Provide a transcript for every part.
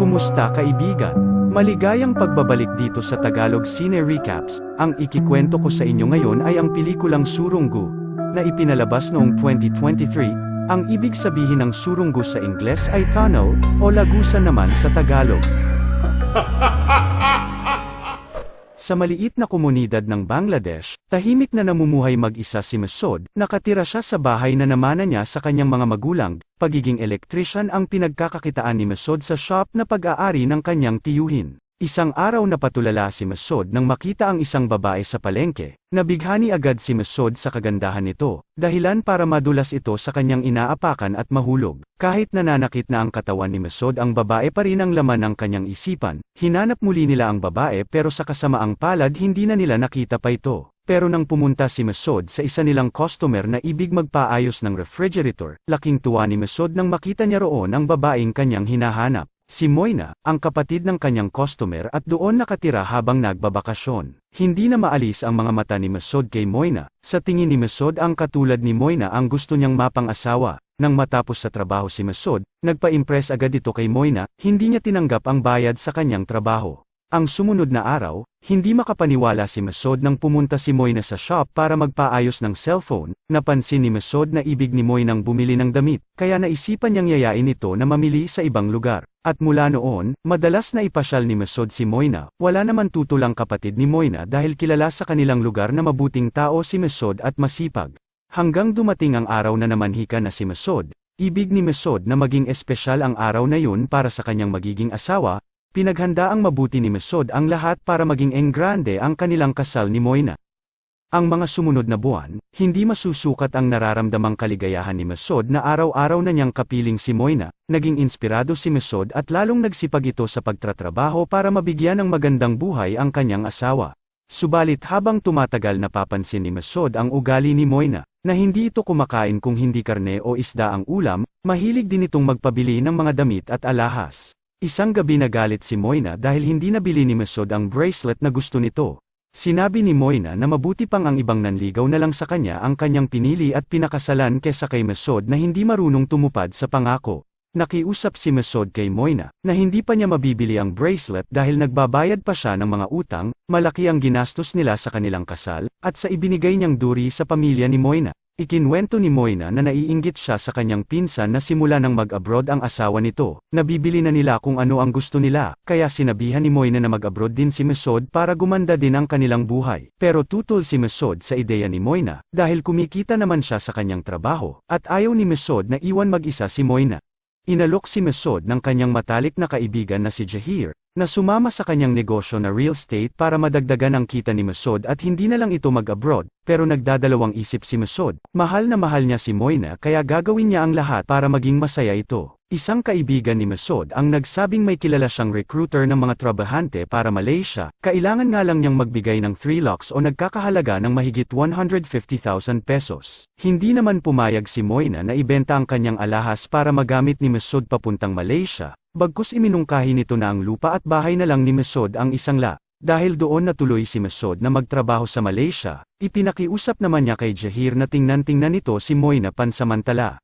Kumusta kaibigan? Maligayang pagbabalik dito sa Tagalog Cine Recaps. Ang ikikwento ko sa inyo ngayon ay ang pelikulang Surunggu, na ipinalabas noong 2023. Ang ibig sabihin ng surunggu sa Ingles ay tunnel, o lagusan naman sa Tagalog. Sa maliit na komunidad ng Bangladesh, tahimik na namumuhay mag-isa si Masod, nakatira siya sa bahay na namana niya sa kanyang mga magulang, pagiging electrician ang pinagkakakitaan ni Masod sa shop na pag-aari ng kanyang tiyuhin. Isang araw na patulala si Masod nang makita ang isang babae sa palengke, nabighani agad si Masod sa kagandahan nito, dahilan para madulas ito sa kanyang inaapakan at mahulog. Kahit nananakit na ang katawan ni Masod ang babae pa rin ang laman ng kanyang isipan, hinanap muli nila ang babae pero sa kasamaang palad hindi na nila nakita pa ito. Pero nang pumunta si Masod sa isa nilang customer na ibig magpaayos ng refrigerator, laking tuwa ni Masod nang makita niya roon ang babaeng kanyang hinahanap. Si Moina, ang kapatid ng kanyang customer at doon nakatira habang nagbabakasyon. Hindi na maalis ang mga mata ni Masod kay Moina. Sa tingin ni Masod ang katulad ni Moina ang gusto niyang mapang-asawa. Nang matapos sa trabaho si Masod, nagpa-impress agad ito kay Moina, hindi niya tinanggap ang bayad sa kanyang trabaho. Ang sumunod na araw, hindi makapaniwala si Masod nang pumunta si Moina sa shop para magpaayos ng cellphone, napansin ni Masod na ibig ni Moinang bumili ng damit, kaya naisipan niyang yayain ito na mamili sa ibang lugar. At mula noon, madalas na ipasyal ni Masod si Moina, wala naman tutulang kapatid ni Moina dahil kilala sa kanilang lugar na mabuting tao si Masod at masipag. Hanggang dumating ang araw na namanhika na si Masod, ibig ni Masod na maging espesyal ang araw na yun para sa kanyang magiging asawa, Pinaghanda ang mabuti ni Masod ang lahat para maging enggrande ang kanilang kasal ni Moina. Ang mga sumunod na buwan, hindi masusukat ang nararamdamang kaligayahan ni Masod na araw-araw na niyang kapiling si Moina, naging inspirado si Masod at lalong nagsipag ito sa pagtatrabaho para mabigyan ng magandang buhay ang kanyang asawa. Subalit habang tumatagal napapansin ni Masod ang ugali ni Moina, na hindi ito kumakain kung hindi karne o isda ang ulam, mahilig din itong magpabili ng mga damit at alahas. Isang gabi nagalit si Moina dahil hindi nabili ni Masod ang bracelet na gusto nito. Sinabi ni Moina na mabuti pang ang ibang nanligaw na lang sa kanya ang kanyang pinili at pinakasalan kesa kay Masod na hindi marunong tumupad sa pangako. Nakiusap si Masod kay Moina, na hindi pa niya mabibili ang bracelet dahil nagbabayad pa siya ng mga utang, malaki ang ginastos nila sa kanilang kasal, at sa ibinigay niyang duri sa pamilya ni Moina. Ikinwento ni Moina na naiinggit siya sa kanyang pinsan na simula nang mag-abroad ang asawa nito, nabibili na nila kung ano ang gusto nila, kaya sinabihan ni Moina na mag-abroad din si Mesod para gumanda din ang kanilang buhay. Pero tutol si Mesod sa ideya ni Moina, dahil kumikita naman siya sa kanyang trabaho, at ayaw ni Mesod na iwan mag-isa si Moina. Inalok si Mesod ng kanyang matalik na kaibigan na si Jahir, na sumama sa kanyang negosyo na real estate para madagdagan ang kita ni Masod at hindi na lang ito mag-abroad, pero nagdadalawang isip si Masod. Mahal na mahal niya si Moina kaya gagawin niya ang lahat para maging masaya ito. Isang kaibigan ni Masod ang nagsabing may kilala siyang recruiter ng mga trabahante para Malaysia, kailangan nga lang niyang magbigay ng 3 lakhs o nagkakahalaga ng mahigit 150,000 pesos. Hindi naman pumayag si Moina na ibenta ang kanyang alahas para magamit ni Masod papuntang Malaysia, Bagkus iminungkahi nito na ang lupa at bahay na lang ni Mesod ang isang la. Dahil doon natuloy si Mesod na magtrabaho sa Malaysia, ipinakiusap naman niya kay Jahir na tingnan-tingnan nito si Moy na pansamantala.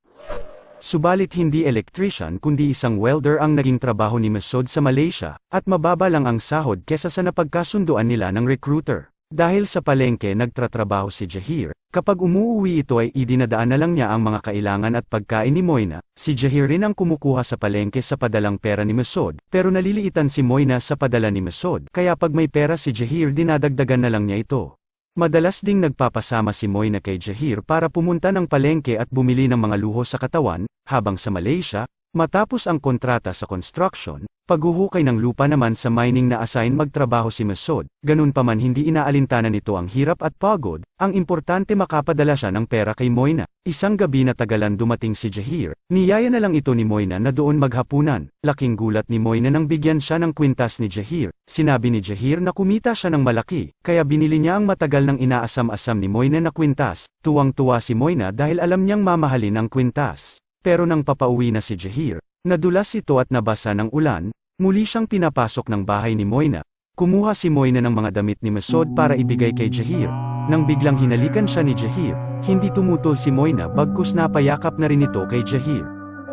Subalit hindi electrician kundi isang welder ang naging trabaho ni Mesod sa Malaysia, at mababa lang ang sahod kesa sa napagkasunduan nila ng recruiter. Dahil sa palengke nagtratrabaho si Jahir, kapag umuuwi ito ay idinadaan na lang niya ang mga kailangan at pagkain ni Moina, si Jahir rin ang kumukuha sa palengke sa padalang pera ni Masod, pero naliliitan si Moina sa padala ni Masod, kaya pag may pera si Jahir dinadagdagan na lang niya ito. Madalas ding nagpapasama si Moina kay Jahir para pumunta ng palengke at bumili ng mga luho sa katawan, habang sa Malaysia, matapos ang kontrata sa construction, Paghuhukay ng lupa naman sa mining na assign magtrabaho si Masod, ganun pa man hindi inaalintana nito ang hirap at pagod, ang importante makapadala siya ng pera kay Moina. Isang gabi na tagalan dumating si Jahir, niyaya na lang ito ni Moina na doon maghapunan, laking gulat ni Moina nang bigyan siya ng kwintas ni Jahir, sinabi ni Jahir na kumita siya ng malaki, kaya binili niya ang matagal ng inaasam-asam ni Moina na kwintas, tuwang-tuwa si Moina dahil alam niyang mamahalin ang kwintas. Pero nang papauwi na si Jahir, Nadulas ito at nabasa ng ulan, muli siyang pinapasok ng bahay ni Moina. Kumuha si Moina ng mga damit ni Masod para ibigay kay Jahir. Nang biglang hinalikan siya ni Jahir, hindi tumutol si Moina bagkus napayakap na rin ito kay Jahir.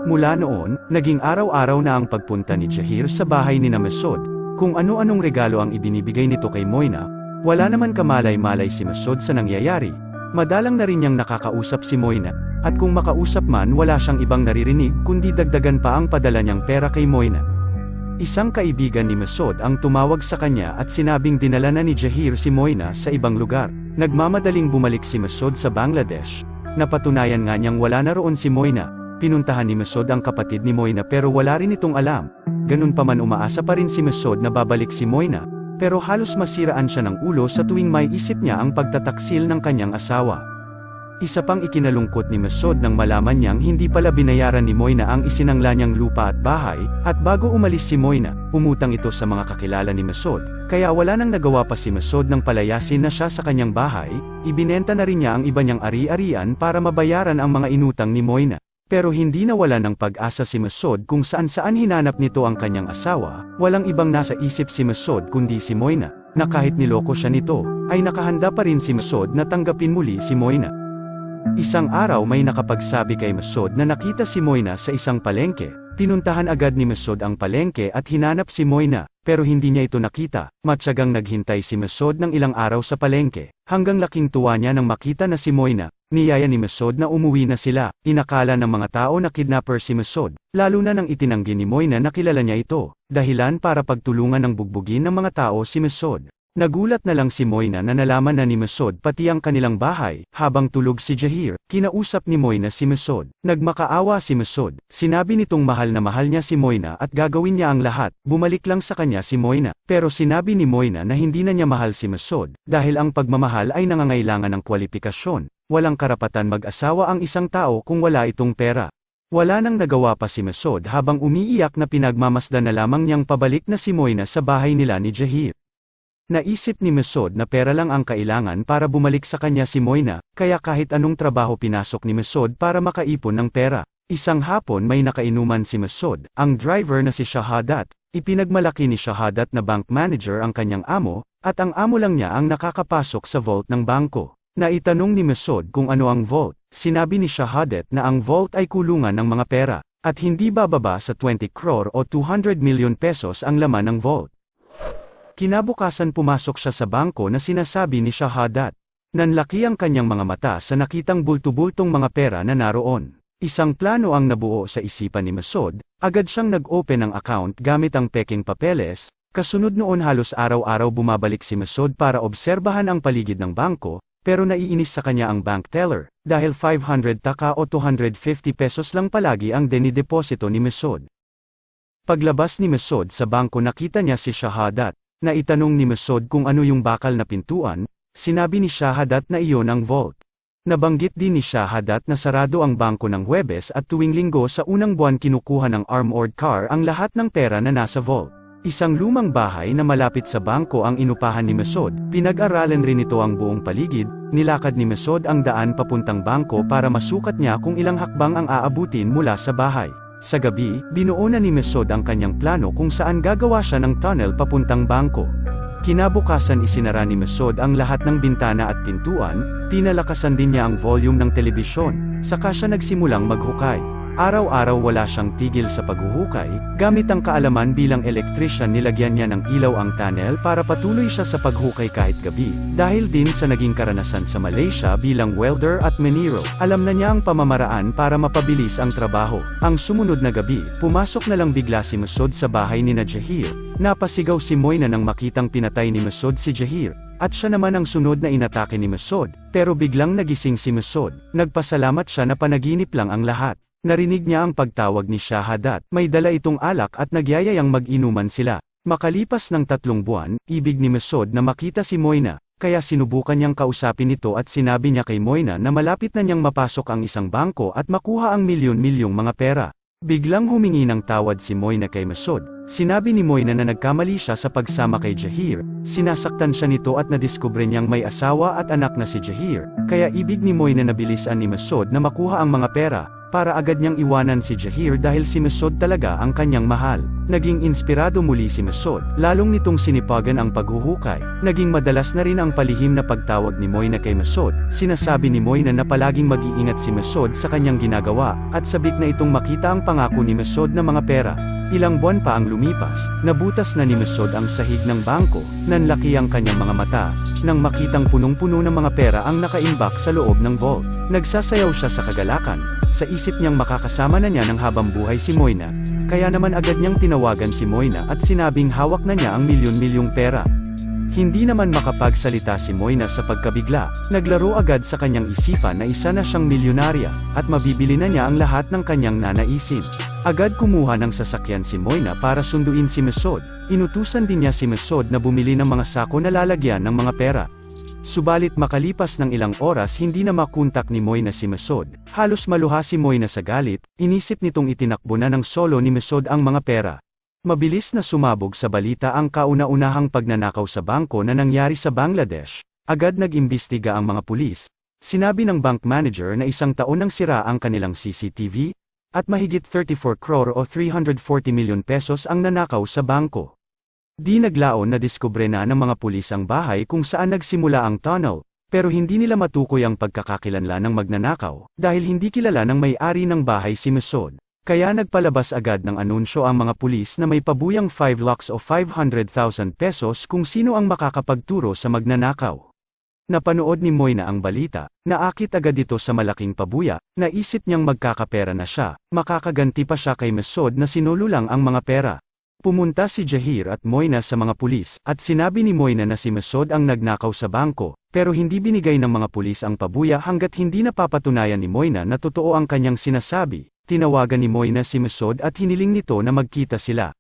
Mula noon, naging araw-araw na ang pagpunta ni Jahir sa bahay ni Masud. Kung ano-anong regalo ang ibinibigay nito kay Moina, wala naman kamalay-malay si Masud sa nangyayari. Madalang na rin niyang nakakausap si Moina, at kung makausap man wala siyang ibang naririnig kundi dagdagan pa ang padala niyang pera kay Moina. Isang kaibigan ni Masud ang tumawag sa kanya at sinabing dinala na ni Jahir si Moina sa ibang lugar. Nagmamadaling bumalik si Masud sa Bangladesh. Napatunayan nga niyang wala na roon si Moina. Pinuntahan ni Masud ang kapatid ni Moina pero wala rin itong alam. Ganun pa man umaasa pa rin si Masud na babalik si Moina. Pero halos masiraan siya ng ulo sa tuwing may isip niya ang pagtataksil ng kanyang asawa. Isa pang ikinalungkot ni Masud nang malaman niyang hindi pala binayaran ni Moina ang isinangla niyang lupa at bahay, at bago umalis si Moina, umutang ito sa mga kakilala ni Masud, kaya wala nang nagawa pa si Masud nang palayasin na siya sa kanyang bahay, ibinenta na rin niya ang iba niyang ari-arian para mabayaran ang mga inutang ni Moina. Pero hindi nawala ng pag-asa si Masud kung saan-saan hinanap nito ang kanyang asawa, walang ibang nasa isip si Masud kundi si Moina, na kahit niloko siya nito, ay nakahanda pa rin si Masud na tanggapin muli si Moina. Isang araw may nakapagsabi kay Masud na nakita si Moina sa isang palengke. Pinuntahan agad ni Masud ang palengke at hinanap si Moina, pero hindi niya ito nakita. Matyagang naghintay si Masud ng ilang araw sa palengke, hanggang laking tuwa niya nang makita na si Moina. Niyaya ni Masud na umuwi na sila. Inakala ng mga tao na kidnapper si Masud, lalo na nang itinanggi ni Moina na kilala niya ito, dahilan para pagtulungan ng bugbugin ng mga tao si Masud. Nagulat na lang si Moina na nalaman na ni Masud pati ang kanilang bahay, habang tulog si Jahir, kinausap ni Moina si Masud. Nagmakaawa si Masud, sinabi nitong mahal na mahal niya si Moina at gagawin niya ang lahat, bumalik lang sa kanya si Moina. Pero sinabi ni Moina na hindi na niya mahal si Masud, dahil ang pagmamahal ay nangangailangan ng kwalifikasyon. Walang karapatan mag-asawa ang isang tao kung wala itong pera. Wala nang nagawa pa si Masud habang umiiyak na pinagmamasdan na lamang niyang pabalik na si Moina sa bahay nila ni Jahir. Naisip ni Masud na pera lang ang kailangan para bumalik sa kanya si Moina, kaya kahit anong trabaho pinasok ni Masud para makaipon ng pera. Isang hapon may nakainuman si Masud, ang driver na si Shahadat, ipinagmalaki ni Shahadat na bank manager ang kanyang amo, at ang amo lang niya ang nakakapasok sa vault ng bangko. Naitanong ni Masud kung ano ang vault, sinabi ni Shahadat na ang vault ay kulungan ng mga pera, at hindi bababa sa 20 crore o 200 million pesos ang laman ng vault. Kinabukasan pumasok siya sa bangko na sinasabi ni Shahadat. Nanlaki ang kanyang mga mata sa nakitang bultubultong mga pera na naroon. Isang plano ang nabuo sa isipan ni Masud, agad siyang nag-open ng account gamit ang peking papeles, kasunod noon halos araw-araw bumabalik si Masud para obserbahan ang paligid ng bangko, pero naiinis sa kanya ang bank teller, dahil 500 taka o 250 pesos lang palagi ang denideposito ni Masud. Paglabas ni Masud sa bangko nakita niya si Shahadat, na itanong ni Masud kung ano yung bakal na pintuan, sinabi ni Shahadat na iyon ang vault. Nabanggit din ni Shahadat na sarado ang bangko ng Huwebes at tuwing linggo sa unang buwan kinukuha ng armored car ang lahat ng pera na nasa vault. Isang lumang bahay na malapit sa bangko ang inupahan ni Masud, pinag-aralan rin ito ang buong paligid, nilakad ni Masud ang daan papuntang bangko para masukat niya kung ilang hakbang ang aabutin mula sa bahay. Sa gabi, binuo na ni Mesod ang kanyang plano kung saan gagawa siya ng tunnel papuntang bangko. Kinabukasan isinara ni Mesod ang lahat ng bintana at pintuan, pinalakasan din niya ang volume ng telebisyon, saka siya nagsimulang maghukay. Araw-araw wala siyang tigil sa paghuhukay, gamit ang kaalaman bilang electrician nilagyan niya ng ilaw ang tunnel para patuloy siya sa paghukay kahit gabi. Dahil din sa naging karanasan sa Malaysia bilang welder at meniro, alam na niya ang pamamaraan para mapabilis ang trabaho. Ang sumunod na gabi, pumasok na lang bigla si Masud sa bahay ni na Jahir. Napasigaw si Moyna nang makitang pinatay ni Masud si Jahir, at siya naman ang sunod na inatake ni Masud, pero biglang nagising si Masud. Nagpasalamat siya na panaginip lang ang lahat. Narinig niya ang pagtawag ni Shahadat, may dala itong alak at nagyayayang mag-inuman sila. Makalipas ng tatlong buwan, ibig ni Masud na makita si Moyna, kaya sinubukan niyang kausapin ito at sinabi niya kay Moyna na malapit na niyang mapasok ang isang bangko at makuha ang milyon-milyong mga pera. Biglang humingi ng tawad si Moyna kay Masud, Sinabi ni Moyna na nagkamali siya sa pagsama kay Jahir, sinasaktan siya nito at nadiskubre niyang may asawa at anak na si Jahir, kaya ibig ni Moyna na bilisan ni Masod na makuha ang mga pera, para agad niyang iwanan si Jahir dahil si Masod talaga ang kanyang mahal. Naging inspirado muli si Masod, lalong nitong sinipagan ang paghuhukay. Naging madalas na rin ang palihim na pagtawag ni Moyna kay Masod. Sinasabi ni Moyna na palaging mag-iingat si Masod sa kanyang ginagawa, at sabik na itong makita ang pangako ni Masod na mga pera. Ilang buwan pa ang lumipas, nabutas na ni Masod ang sahig ng bangko, nanlaki ang kanyang mga mata, nang makitang punong-puno ng mga pera ang nakaimbak sa loob ng vault. Nagsasayaw siya sa kagalakan, sa isip niyang makakasama na niya ng habang buhay si Moyna, kaya naman agad niyang tinawagan si Moyna at sinabing hawak na niya ang milyon-milyong pera. Hindi naman makapagsalita si Moyna sa pagkabigla, naglaro agad sa kanyang isipan na isa na siyang milyonarya, at mabibili na niya ang lahat ng kanyang nanaisin. Agad kumuha ng sasakyan si Moyna para sunduin si Mesod, inutusan din niya si Mesod na bumili ng mga sako na lalagyan ng mga pera. Subalit makalipas ng ilang oras hindi na makontak ni Moyna si Mesod, halos maluha si Moyna sa galit, inisip nitong itinakbo na ng solo ni Mesod ang mga pera. Mabilis na sumabog sa balita ang kauna-unahang pagnanakaw sa bangko na nangyari sa Bangladesh. Agad nag-imbestiga ang mga pulis. Sinabi ng bank manager na isang taon nang sira ang kanilang CCTV, at mahigit 34 crore o 340 milyon pesos ang nanakaw sa bangko. Di naglaon na diskubre na ng mga pulis ang bahay kung saan nagsimula ang tunnel, pero hindi nila matukoy ang pagkakakilanlan ng magnanakaw, dahil hindi kilala ng may-ari ng bahay si Mesod. Kaya nagpalabas agad ng anunsyo ang mga pulis na may pabuyang 5 lakhs o 500,000 pesos kung sino ang makakapagturo sa magnanakaw. Napanood ni Moyna ang balita, naakit agad ito sa malaking pabuya, naisip niyang magkakapera na siya, makakaganti pa siya kay Mesod na sinulo lang ang mga pera. Pumunta si Jahir at Moyna sa mga pulis, at sinabi ni Moyna na si Mesod ang nagnakaw sa bangko, pero hindi binigay ng mga pulis ang pabuya hanggat hindi napapatunayan ni Moyna na totoo ang kanyang sinasabi. Tinawagan ni Moyna si Mesod at hiniling nito na magkita sila.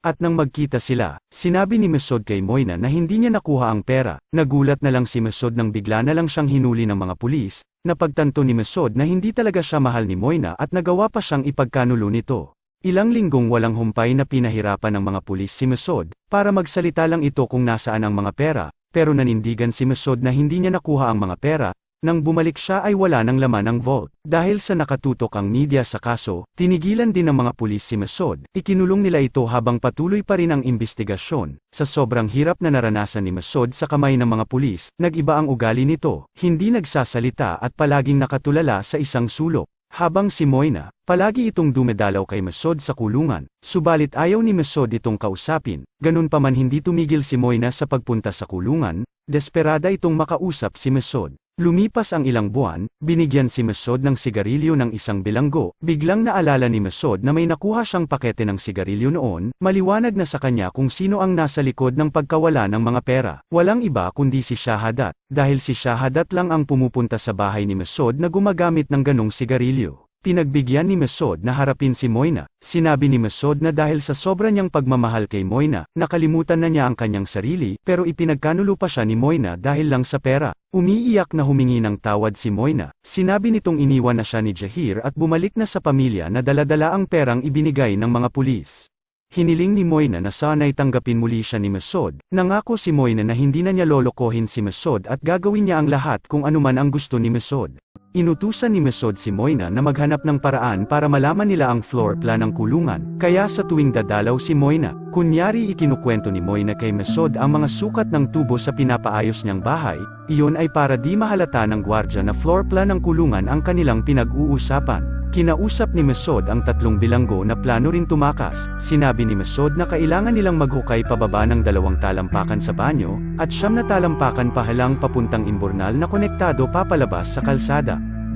At nang magkita sila, sinabi ni Mesod kay Moyna na hindi niya nakuha ang pera, nagulat na lang si Mesod nang bigla na lang siyang hinuli ng mga pulis, napagtanto ni Mesod na hindi talaga siya mahal ni Moyna at nagawa pa siyang ipagkanulo nito. Ilang linggong walang humpay na pinahirapan ng mga pulis si Mesod, para magsalita lang ito kung nasaan ang mga pera, pero nanindigan si Mesod na hindi niya nakuha ang mga pera, nang bumalik siya ay wala ng laman ang vault. Dahil sa nakatutok ang media sa kaso, tinigilan din ng mga pulis si Mesod, ikinulong nila ito habang patuloy pa rin ang investigasyon. Sa sobrang hirap na naranasan ni Mesod sa kamay ng mga pulis, nag-iba ang ugali nito, hindi nagsasalita at palaging nakatulala sa isang sulok. Habang si Moyna, palagi itong dumedalaw kay Mesod sa kulungan, subalit ayaw ni Mesod itong kausapin, ganun pa man hindi tumigil si Moyna sa pagpunta sa kulungan, desperada itong makausap si Mesod. Lumipas ang ilang buwan, binigyan si Mesod ng sigarilyo ng isang bilanggo, biglang naalala ni Mesod na may nakuha siyang pakete ng sigarilyo noon, maliwanag na sa kanya kung sino ang nasa likod ng pagkawala ng mga pera. Walang iba kundi si Shahadat, dahil si Shahadat lang ang pumupunta sa bahay ni Mesod na gumagamit ng ganong sigarilyo. Pinagbigyan ni Mesod na harapin si Moyna. Sinabi ni Mesod na dahil sa sobra niyang pagmamahal kay Moyna, nakalimutan na niya ang kanyang sarili, pero ipinagkanulo pa siya ni Moyna dahil lang sa pera. Umiiyak na humingi ng tawad si Moyna. Sinabi nitong iniwan na siya ni Jahir at bumalik na sa pamilya na daladala ang perang ibinigay ng mga pulis. Hiniling ni Moyna na sana'y tanggapin muli siya ni Mesod. Nangako si Moyna na hindi na niya lolokohin si Mesod at gagawin niya ang lahat kung anuman ang gusto ni Mesod. Inutusan ni Mesod si Moyna na maghanap ng paraan para malaman nila ang floor plan ng kulungan, kaya sa tuwing dadalaw si Moyna, kunyari ikinukwento ni Moyna kay Mesod ang mga sukat ng tubo sa pinapaayos niyang bahay, iyon ay para di mahalata ng gwardya na floor plan ng kulungan ang kanilang pinag-uusapan. Kinausap ni Mesod ang tatlong bilanggo na plano rin tumakas. Sinabi ni Mesod na kailangan nilang maghukay pababa ng dalawang talampakan sa banyo, at siyam na talampakan pahalang papuntang imbornal na konektado papalabas sa kalsada.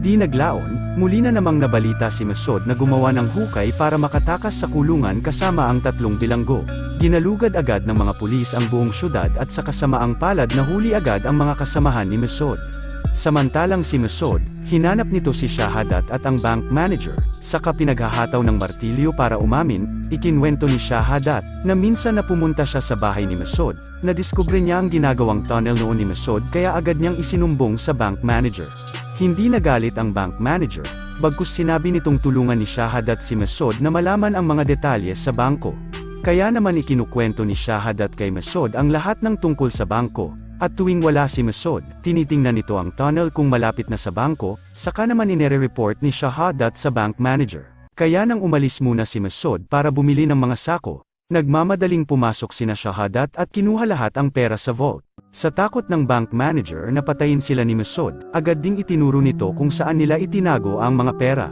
Di naglaon, muli na namang nabalita si Mesod na gumawa ng hukay para makatakas sa kulungan kasama ang tatlong bilanggo. Ginalugad agad ng mga pulis ang buong syudad at sa kasamaang palad nahuli agad ang mga kasamahan ni Mesod. Samantalang si Mesod, hinanap nito si Shahadat at ang bank manager, saka pinaghahataw ng martilyo para umamin, ikinwento ni Shahadat, na minsan na pumunta siya sa bahay ni Mesod, na diskubre niya ang ginagawang tunnel noon ni Mesod kaya agad niyang isinumbong sa bank manager. Hindi nagalit ang bank manager, bagkus sinabi nitong tulungan ni Shahadat si Mesod na malaman ang mga detalye sa bangko. Kaya naman ikinukwento ni Shahad at kay Masod ang lahat ng tungkol sa bangko, at tuwing wala si Masod, tinitingnan nito ang tunnel kung malapit na sa bangko, saka naman inere-report ni Shahadat sa bank manager. Kaya nang umalis muna si Masod para bumili ng mga sako, nagmamadaling pumasok sina Shahadat at kinuha lahat ang pera sa vault. Sa takot ng bank manager na patayin sila ni Masod, agad ding itinuro nito kung saan nila itinago ang mga pera.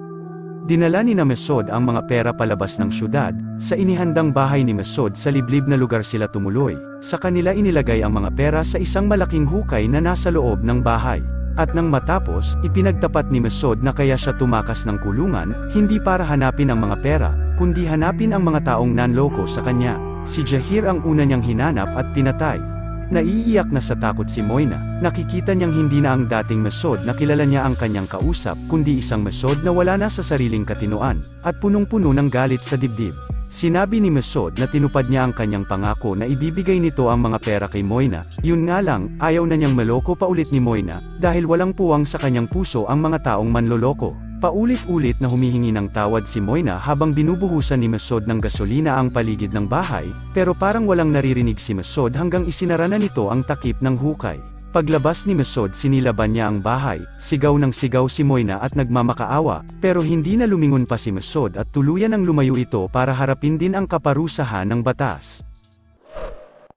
Dinala ni na Mesod ang mga pera palabas ng syudad, sa inihandang bahay ni Mesod sa liblib na lugar sila tumuloy. Sa kanila inilagay ang mga pera sa isang malaking hukay na nasa loob ng bahay. At nang matapos, ipinagtapat ni Mesod na kaya siya tumakas ng kulungan, hindi para hanapin ang mga pera, kundi hanapin ang mga taong nanloko sa kanya. Si Jahir ang una niyang hinanap at pinatay. Naiiyak na sa takot si Moina, nakikita niyang hindi na ang dating mesod na kilala niya ang kanyang kausap, kundi isang mesod na wala na sa sariling katinuan, at punong-puno ng galit sa dibdib. Sinabi ni Mesod na tinupad niya ang kanyang pangako na ibibigay nito ang mga pera kay Moina, yun nga lang, ayaw na niyang maloko pa ulit ni Moina, dahil walang puwang sa kanyang puso ang mga taong manloloko. Paulit-ulit na humihingi ng tawad si Moina habang binubuhusan ni Mesod ng gasolina ang paligid ng bahay, pero parang walang naririnig si Mesod hanggang isinara na nito ang takip ng hukay. Paglabas ni Mesod sinilaban niya ang bahay, sigaw ng sigaw si Moina at nagmamakaawa, pero hindi na lumingon pa si Mesod at tuluyan ang lumayo ito para harapin din ang kaparusahan ng batas.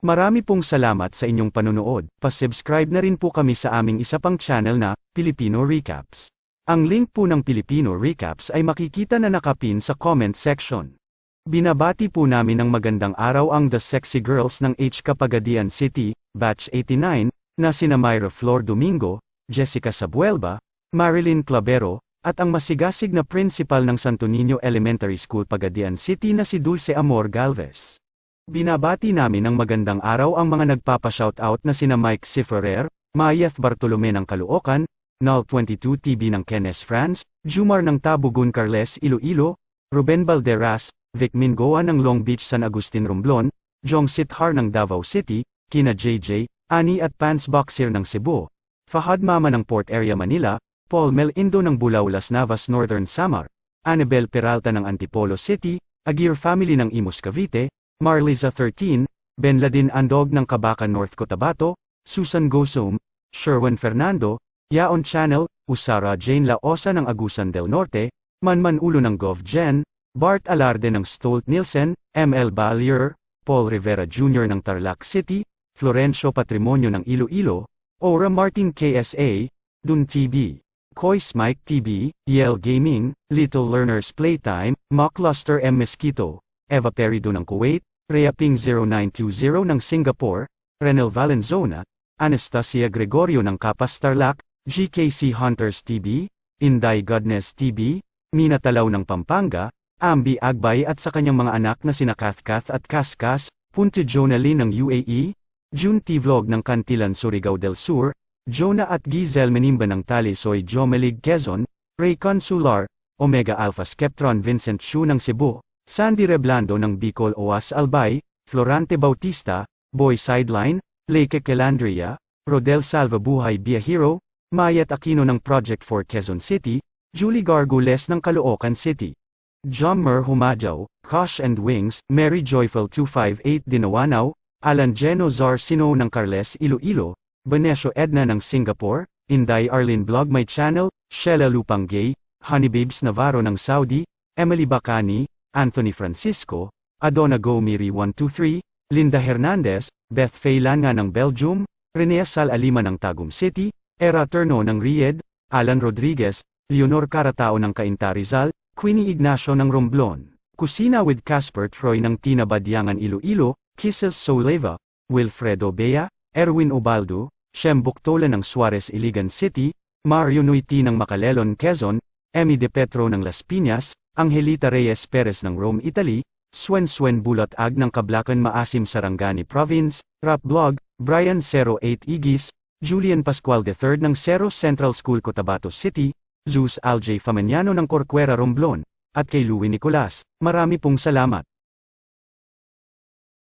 Marami pong salamat sa inyong panonood, pasubscribe na rin po kami sa aming isa pang channel na, Filipino Recaps. Ang link po ng Filipino Recaps ay makikita na nakapin sa comment section. Binabati po namin ng magandang araw ang The Sexy Girls ng H. Kapagadian City, Batch 89, na sina Myra Flor Domingo, Jessica Sabuelba, Marilyn Clavero, at ang masigasig na principal ng Santo Niño Elementary School Pagadian City na si Dulce Amor Galvez. Binabati namin ng magandang araw ang mga nagpapa-shoutout na sina Mike Ciferrer, Mayeth Bartolome ng Caloocan, Null 22 TV ng Kenneth France, Jumar ng Tabugun Carles Iloilo, Ruben Balderas, Vic Mingoa ng Long Beach San Agustin Romblon, Jong Sithar ng Davao City, Kina JJ, Ani at Pans Boxer ng Cebu, Fahad Mama ng Port Area Manila, Paul Mel Indo ng Bulao Las Navas Northern Samar, Annabel Peralta ng Antipolo City, Agir Family ng Imus Cavite, Marliza 13, Ben Ladin Andog ng Cabacan North Cotabato, Susan Gosom, Sherwin Fernando, Yaon Channel, Usara Jane Laosa ng Agusan del Norte, Manman Ulo ng Gov Gen, Bart Alarde ng Stolt Nielsen, ML Ballier, Paul Rivera Jr. ng Tarlac City, Florencio Patrimonio ng Iloilo, Ora Martin KSA, Dun TV, Koi Smike TV, Yale Gaming, Little Learners Playtime, Mockluster M. Mosquito, Eva Perido ng Kuwait, Rhea Ping 0920 ng Singapore, Renel Valenzona, Anastasia Gregorio ng Kapas Tarlac, GKC Hunters TV, Inday Godness TV, Mina Talaw ng Pampanga, Ambi Agbay at sa kanyang mga anak na sina Kathkath at Kaskas, Punto Jonalyn ng UAE, June T. Vlog ng Cantilan Surigao del Sur, Jonah at Gizel Menimba ng Talisoy Jomelig Quezon, Ray Consular, Omega Alpha Skeptron Vincent Shu ng Cebu, Sandy Reblando ng Bicol Oas Albay, Florante Bautista, Boy Sideline, Lake Kelandria, Rodel Salva Buhay Biahiro, Mayat Aquino ng Project for Quezon City, Julie Gargules ng Caloocan City. John Mer Humadjaw, Kosh and Wings, Mary Joyful 258 Dinawanao, Alan Geno Zarsino ng Carles Iloilo, Benesio Edna ng Singapore, Inday Arlene Blog My Channel, Sheila Lupanggay, Honeybabes Navarro ng Saudi, Emily Bacani, Anthony Francisco, Adona Gomiri 123, Linda Hernandez, Beth Faylanga ng Belgium, Renea Sal Alima ng Tagum City, Era Terno ng Riyadh, Alan Rodriguez, Leonor Caratao ng Cainta Rizal, Queenie Ignacio ng Romblon, Kusina with Casper Troy ng Tina Badyangan Iloilo, Kisses Soleva, Wilfredo Bea, Erwin Obaldo, Shem Buktola ng Suarez Iligan City, Mario Nuiti ng Macalelon Quezon, Emmy De Petro ng Las Piñas, Angelita Reyes Perez ng Rome, Italy, Swen Swen Bulat Ag ng Kablacan Maasim Sarangani Province, Rap Blog, Brian 08 Igis, Julian Pascual III ng Cerro Central School Cotabato City, Zeus Aljay Famaniano ng Corcuera Romblon, at kay Louie Nicolas, marami pong salamat.